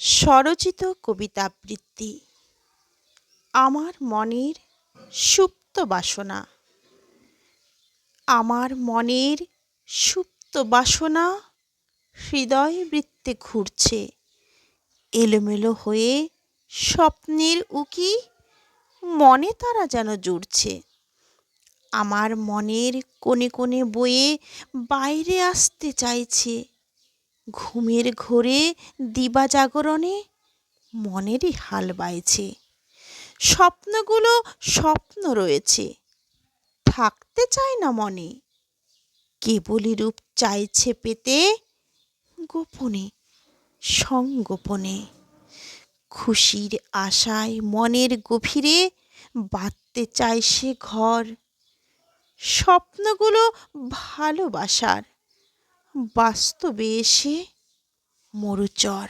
স্বরচিত কবিতাবৃত্তি আমার মনের সুপ্ত বাসনা। আমার মনের সুপ্ত বাসনা হৃদয় বৃত্তে ঘুরছে। এলোমেলো হয়ে স্বপ্নের উকি মনে তারা যেন জুড়ছে। আমার মনের কোণে কোণে বয়ে বাইরে আসতে চাইছে। ঘুমের ঘোরে দিবা জাগরণে মনেরই হাল বাইছে। স্বপ্নগুলো স্বপ্ন রয়েছে, থাকতে চায় না মনে। কেবলই রূপ চাইছে পেতে গোপনে, সংগোপনে। খুশির আশায় মনের গভীরে বাঁধতে চায় সে ঘর। স্বপ্নগুলো ভালোবাসার বাস্তবে এসে মরুচর।